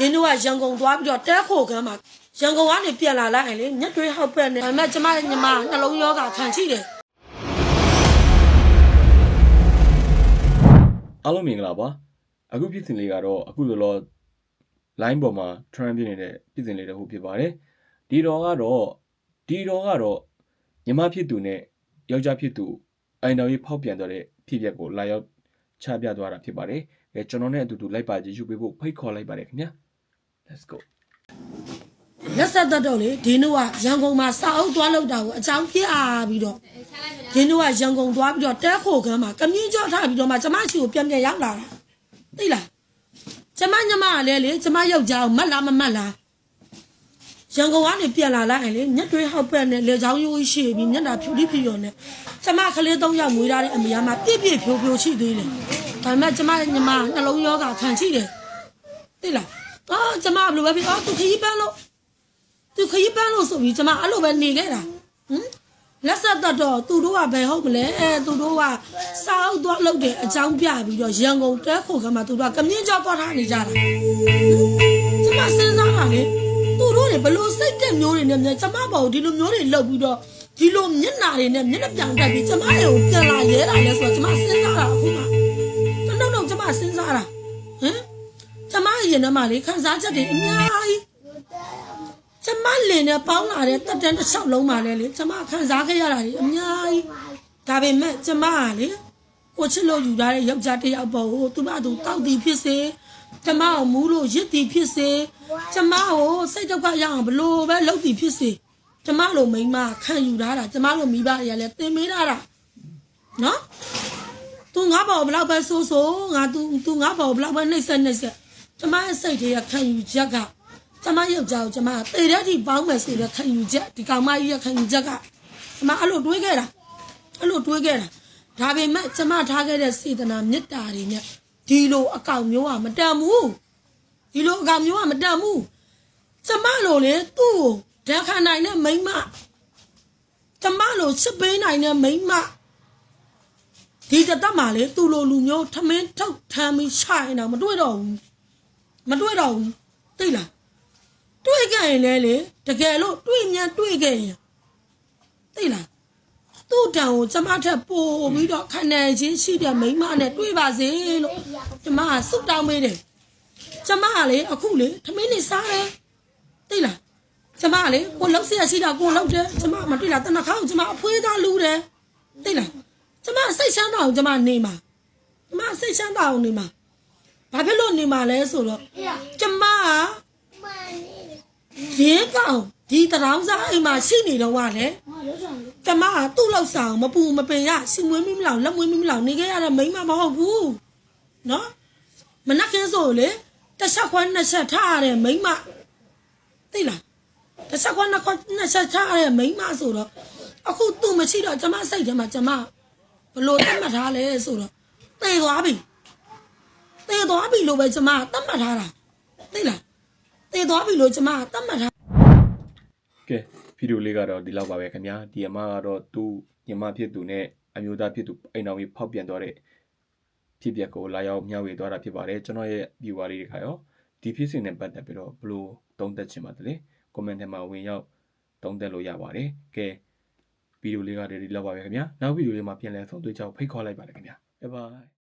ဒင်းတို့ကရန်ကုန်သွားပြီးတော့တဲခိုကမ်းမှာရန်ကုန်ကနေပြန်လာလိုက်ရင်လေညက်တွေးဟောက်ပက်နေဒါပေမဲ့ကျမညီမနှလုံးယောဂခံရှိတယ်အားလုံးမင်္ဂလာပါအခုဖြစ်စဉ်လေးကတော့အခုလောလော line ပေါ်မှာ trend ဖြစ်နေတဲ့ဖြစ်စဉ်လေးတစ်ခုဖြစ်ပါတယ်ဒီတော့ကတော့ဒီတော့ကတော့ညီမဖြစ်သူနဲ့ယောက်ျားဖြစ်သူအိမ်တော်ကြီးဖောက်ပြန်သွားတဲ့ဖြစ်ပျက်ကိုလာရောက်ချပြသွားတာဖြစ်ပါတယ်အဲကျွန်တော်နဲ့အတူတူလိုက်ပါကြည့်ရှုပေးဖို့ဖိတ်ခေါ်လိုက်ပါတယ်ခင်ဗျာ let's go လက်ဆက်သက်တော့လေဒင်းတို့ကရန်ကုန်မှာစာအုပ်သွားလောက်တာကိုအကြောင်းပြပြီးတော့ဒင်းတို့ကရန်ကုန်သွားပြီးတော့တဲခိုကမ်းမှာကမြင်းကြောထားပြီးတော့မှကျမရှိကိုပြန်ပြန်ရောက်လာတာသိလားကျမညီမကလည်းလေကျမယောက်ျားကိုမတ်လားမမတ်လားရန်ကုန်ကနေပြန်လာလိုက်ရင်လေညက်တွေးဟောက်ပက်နဲ့လေချောင်းရိုးရှိပြီးမျက်နှာဖြူတိဖြူရောနဲ့ကျမကလေး၃ယောက်မွေးထားတဲ့အမေကမှပြည့်ပြည့်ဖြိုးဖြိုးရှိသေးတယ်ဒါပေမဲ့ကျမညီမနှလုံးယောဂခံရှိတယ်သိလား အော်ကျမဘယ်လိုပဲဖြစ်အော်သူခရီးပန်းလို့သူခရီးပန်းလို့ဆိုပြီးကျမအဲ့လိုပဲနေခဲ့တာဟမ်လက်ဆက်သက်တော့သူတို့ကဘယ်ဟုတ်မလဲအဲသူတို့ကစာအုပ်သွားလုပ်တဲ့အကြောင်းပြပြီးတော့ရန်ကုန်တဲခိုကမှသူတို့ကကမြင့်ကြောသွားထားနေကြတာကျမစဉ်းစားတာလေသူတို့တွေဘလို့စိတ်တက်မျိုးတွေနဲ့ကျမပေါ့ဒီလိုမျိုးတွေလုပ်ပြီးတော့ဒီလိုမျက်နာတွေနဲ့မျက်နှာပြောင်တက်ပြီးကျမတွေကိုပြန်လာရဲတာလဲဆိုတော့ကျမစဉ်းစားတာအခုမှတော့တော့ကျမစဉ်းစားတာဟမ်ကျမ ရင်ထဲမှာလေခံစားချက်တွေအများကြီး ကျမလင်နဲ့ပေါင်းလာတဲ့တက်တန်းတစ်လျှောက်လုံးပါလေလေကျမခံစားခဲ့ရတာလေအများကြီးဒါပေမဲ့ကျမကလေကိုချစ်လို့ယူထားတဲ့ယောက်ျားတစ်ယောက်ပေါ့ဟိုသူမသူတောက်တီဖြစ်စေကျမကိုမူးလို့ရစ်တီဖြစ်စေကျမကိုစိတ်ဒုက္ခရအောင်ဘလို့ပဲလုပ်တီဖြစ်စေကျမလိုမိန်းမခံယူထားတာကျမလိုမိဘတွေကလည်းသင်မေးထားတာနော် तू ငါဘောဘလောက်ပဲဆိုးဆိုးငါ तू तू ငါဘောဘလောက်ပဲနှိမ့်ဆက်နှိမ့်ဆက် ကျမရဲ့စိတ်တွေကခံယူချက်ကကျမယောက်ျားကိုကျမတေတဲ့အထိပေါင်းမယ်ဆိုတဲ့ခံယူချက်ဒီကောင်မကြီးရဲ့ခံယူချက်ကကျမအဲ့လိုတွေးခဲ့တာအဲ့လိုတွေးခဲ့တာဒါပေမဲ့ကျမထားခဲ့တဲ့စေတနာမေတ္တာတွေနဲ့ဒီလိုအကောင်မျိုးကမတန်ဘူးဒီလိုအကောင်မျိုးကမတန်ဘူးကျမလိုလေသူ့ကိုဓာတ်ခံနိုင်တဲ့မိန်းမကျမလိုချစ်ပေးနိုင်တဲ့မိန်းမဒီတသက်မှာလေသူ့လိုလူမျိုးထမင်းထုတ်ထမ်းပြီးရှိုင်တော့မတွေ့တော့ဘူး မတွေ့တော့ဘူးသိလားတွေ့ခဲ့ရင်လည်းလေတကယ်လို့တွေ့မြန်တွေ့ခဲ့ရင်သိလားသူ့တံကိုကျမထက်ပိုပြီးတော့ခန္ဓာချင်းရှိတဲ့မိမနဲ့တွေ့ပါစေလို့ကျမကဆုတောင်းပေးတယ်ကျမကလေအခုလေသမီးလေးစားတယ်သိလားကျမကလေကိုလောက်စရာရှိတာကိုလောက်တယ်ကျမမတွေ့လားတနခါကိုကျမအဖွေးသားလူတယ်သိလားကျမစိတ်ချမ်းသာအောင်ကျမနေမှာကျမစိတ်ချမ်းသာအောင်နေမှာ ဘာဖြစ်လို့နေမှာလဲဆိုတော့ကျမကရင်းကောင်ဒီတရောင်းစားအိမ်မှာရှိနေတော့ကလေကျမကသူ့လောက်ဆောင်မပူမပင်ရရှင်မွေးမိမလောင်လက်မွေးမိမလောင်နေခဲ့ရတဲ့မိန်းမမဟုတ်ဘူးနော်မနက်ခင်းဆိုလေတစ်ချက်ခွန်းနှစ်ချက်ထားရတဲ့မိန်းမသိလားတစ်ချက်ခွန်းနှစ်ခွန်းနှစ်ချက်ထားရတဲ့မိန်းမဆိုတော့အခုသူ့မရှိတော့ကျမစိတ်ထဲမှာကျမဘလို့တတ်မှတ်ထားလဲဆိုတော့သေသွားပြီ သေသွားပြီလို့ပဲကျမတတ်မှတ်ထားတာသိလားသေသွားပြီလို့ကျမတတ်မှတ်ထားကဲဗီဒီယိုလေးကတော့ဒီလောက်ပါပဲခင်ဗျာဒီအမကတော့သူ့ညီမဖြစ်သူနဲ့အမျိုးသားဖြစ်သူအိမ်တော်ကြီးဖောက်ပြန်သွားတဲ့ဖြစ်ပျက်ကိုလာရောက်မျှဝေသွားတာဖြစ်ပါတယ်ကျွန်တော်ရဲ့ viewer လေးတွေခါရောဒီဖြစ်စဉ်နဲ့ပတ်သက်ပြီးတော့ဘလို့သုံးသပ်ချင်ပါတယ်လေ comment ထဲမှာဝင်ရောက်သုံးသပ်လို့ရပါတယ်ကဲဗီဒီယိုလေးကဒီလောက်ပါပဲခင်ဗျာနောက်ဗီဒီယိုလေးမှာပြန်လည်ဆုံတွေ့ကြအောင်ဖိတ်ခေါ်လိုက်ပါတယ်ခင်ဗျာ bye bye